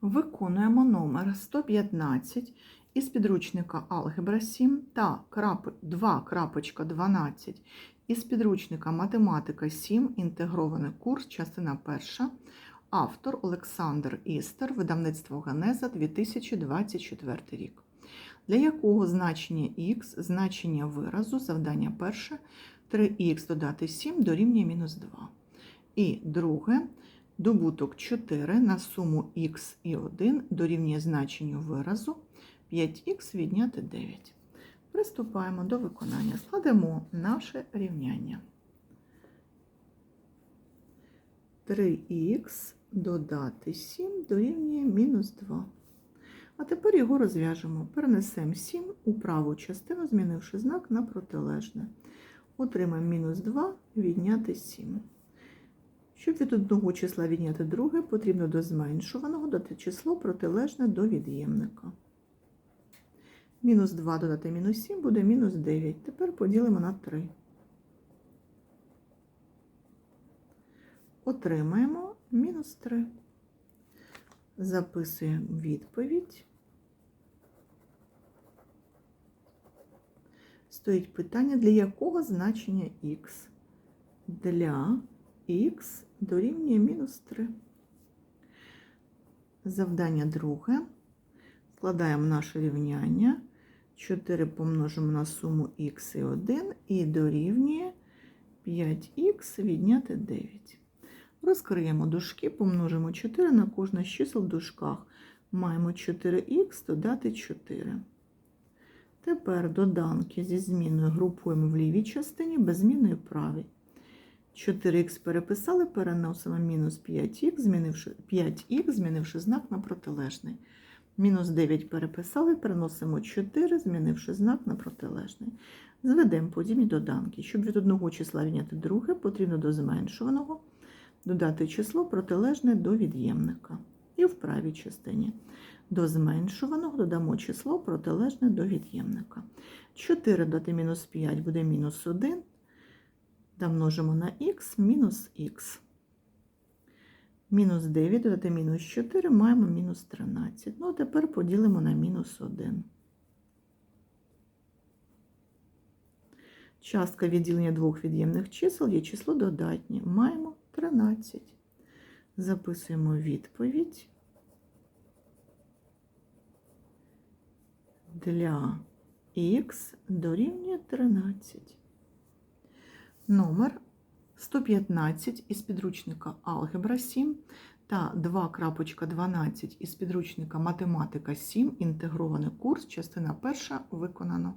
Виконуємо номер 115 із підручника Алгебра 7 та 2.12 із підручника Математика 7. Інтегрований курс, частина 1. Автор Олександр Істер, видавництво Генеза 2024 рік. Для якого значення х, значення виразу, завдання перше, 3х додати 7 дорівнює мінус 2. І друге, добуток 4 на суму х і 1 дорівнює значенню виразу 5х відняти 9. Приступаємо до виконання. Складемо наше рівняння. 3х додати 7 дорівнює мінус 2. А тепер його розв'яжемо. Перенесемо 7 у праву частину, змінивши знак на протилежне. Отримаємо мінус 2 відняти 7. Щоб від одного числа відняти друге, потрібно до зменшуваного дати число протилежне до від'ємника. Мінус 2 додати мінус 7 буде мінус 9. Тепер поділимо на 3. Отримаємо мінус 3. Записуємо відповідь. Стоїть питання, для якого значення х? Для х дорівнює мінус 3. Завдання друге. Складаємо наше рівняння. 4 помножимо на суму х і 1 і дорівнює 5х відняти 9. Розкриємо дужки, помножимо 4 на кожне з чисел в дужках. Маємо 4х додати 4. Тепер доданки зі зміною групуємо в лівій частині, без зміни правій. 4х переписали, переносимо мінус 5х, змінивши, 5х, змінивши знак на протилежний. Мінус 9 переписали, переносимо 4, змінивши знак на протилежний. Зведемо подібні доданки. Щоб від одного числа відняти друге, потрібно до зменшуваного додати число протилежне до від'ємника. І в правій частині. До зменшуваного додамо число протилежне до від'ємника. 4 додати мінус 5 буде мінус 1. Да множимо на х мінус х. Мінус 9 додати мінус 4 маємо мінус 13. Ну, а тепер поділимо на мінус 1. Частка відділення двох від'ємних чисел є число додатнє. Маємо 13. Записуємо відповідь. Для х дорівнює 13. Номер 115 із підручника Алгебра 7 та 2.12 із підручника Математика 7. Інтегрований курс, частина 1 виконано.